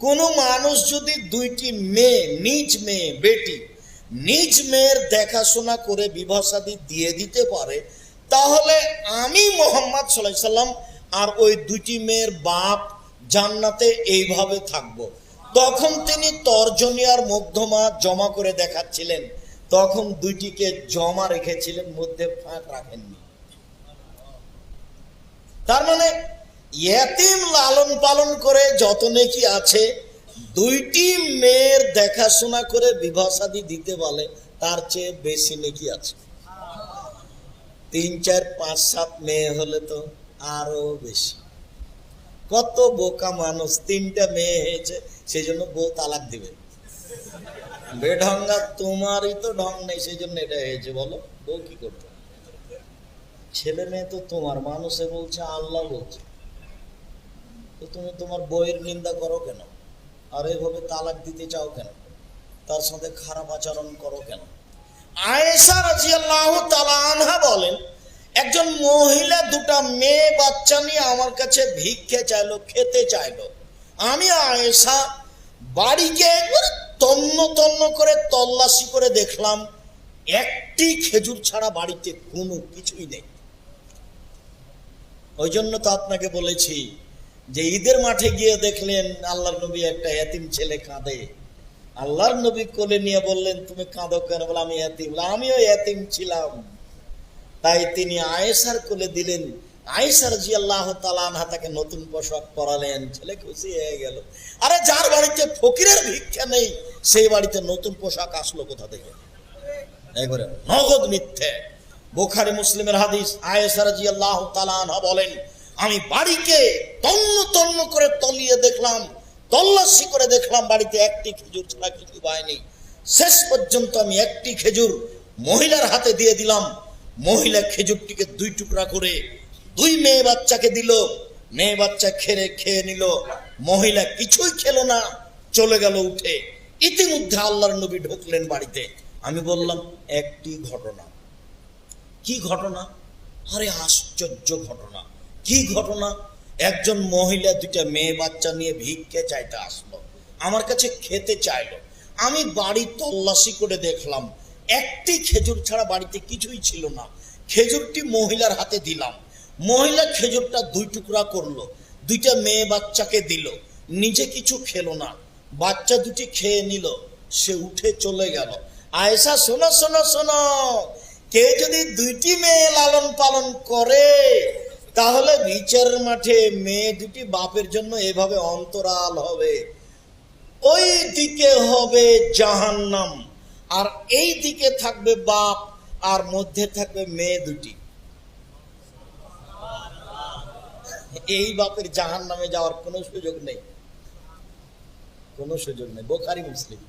কোনো মানুষ যদি দুইটি মেয়ে, নিজ মেয়ে, বেটি, নিজ মেয়ের দেখাশোনা করে বিভাসাদি দিয়ে দিতে পারে, তাহলে আমি মোহাম্মদ সাল্লাহ সাল্লাম আর ওই দুটি মেয়ের বাপ জান্নাতে এইভাবে থাকব। তখন তিনি তর্জনিয়ার মধ্যমা জমা করে দেখাচ্ছিলেন। তখন দুইটিকে জমা রেখেছিলেন, মধ্যে ফাঁক রাখেননি। তার মানে এতিম লালন পালন করে যত নেকি আছে, দুইটি মেয়ের দেখাশোনা করে বিবাসাদি দিতে বলে, তার চেয়ে বেশি নেকি আছে। তিন, চার, পাঁচ, সাত মেয়ে হলে তো আরও বেশি। কত বোকা মানুষ, তিনটা মেয়ে হয়েছে সেই জন্য বউ তালাক দিবে। বেঢঙ্গা তোমারই তো ঢং নেই সেই জন্য এটা হয়েছে, বলো, বউ কি করবে? ছেলে মেয়ে তো তোমার, মানুষে বলছে, আল্লাহ বলছে। তো তুমি তোমার বইয়ের নিন্দা করো কেন? আর এইভাবে তালাক দিতে চাও কেন? তার সাথে খারাপ আচরণ করো কেন? আয়েশা রাজিয়াল্লাহু তাআলা আনহা বলেন, একজন মহিলা দুটা মেয়ে বাচ্চা নিয়ে আমার কাছে ভিক্ষে চাইলো, খেতে চাইলো। আমি আয়েশা বাড়িকে একবারে তন্ন তন্ন করে তল্লাশি করে দেখলাম, একটি খেজুর ছাড়া বাড়িতে কোনো কিছুই নেই। ওই জন্য তো আপনাকে বলেছি যে ঈদের মাঠে গিয়ে দেখলেন আল্লাহর নবী একটা এতিম ছেলে কাঁদে। আল্লাহর নবী কোলে নিয়ে বললেন, তুমি কাঁদো কেন? বলে, আমি এতিম। আমিও এতিম ছিলাম। তাই তিনি আয়েশার কোলে দিলেন। আয়েশার জি আল্লাহ তালানহা তাকে নতুন পোশাক পরালেন। ছেলে খুশি হয়ে গেল। আরে, যার বাড়িতে ফকিরের ভিক্ষা নেই, সেই বাড়িতে নতুন পোশাক আসলো কোথা থেকে? একবারে নগদ মিথ্যে। বোখারি, মুসলিমের হাদিস, আয়েশা জি আল্লাহ তালানহা বলেন আমি বাড়িকে তন্ন তন্ন করে তলিয়ে দেখলাম, তল্লাশি করে দেখলাম, বাড়িতে একটি খেজুর ছাড়া কিছু পায়নি শেষ পর্যন্ত আমি একটি খেজুর মহিলার হাতে দিয়ে দিলাম। মহিলা খেজুরটিকে দুই টুকরা করে দুই মেয়ে বাচ্চাকে দিল। মেয়ে বাচ্চা খেয়ে খেয়ে নিল। মহিলা কিছুই খেলো না, চলে গেল উঠে। ইতিমধ্যে আল্লাহর নবী ঢুকলেন বাড়িতে। আমি বললাম, একটি ঘটনা। কি ঘটনা? আরে আশ্চর্য ঘটনা। কি ঘটনা? একজন মহিলা, দুইটা মেয়ে বাচ্চা নিয়ে ভিক্ষে চাইতে আসলো। আমার কাছে খেতে চাইলো। আমি বাড়ি তল্লাশি করে দেখলাম, একটি খেজুর ছাড়া বাড়িতে কিছুই ছিল না। খেজুরটি মহিলার হাতে দিলাম। মহিলা খেজুরটা দুই টুকরা করল, দুইটা মেয়ে বাচ্চাকে দিল। নিজে কিছু খেলো না। বাচ্চা দুটি খেয়ে নিল, সে উঠে চলে গেল। আয়েশা, শোনো শোনো শোনো। কে যদি দুইটি মেয়ে লালন পালন করে তাহলে বিচারের মাঠে মেয়ে দুটি বাপের জন্য এভাবে অন্তরাল হবে। ওই দিকে হবে জাহান্নাম, আর এই দিকে থাকবে বাপ, আর মধ্যে থাকবে মেয়ে দুটি। এই বাপের জাহান নামে যাওয়ার কোনো সুযোগ নেই। কোনো সুযোগ নেই। বোখারি মুসলিম।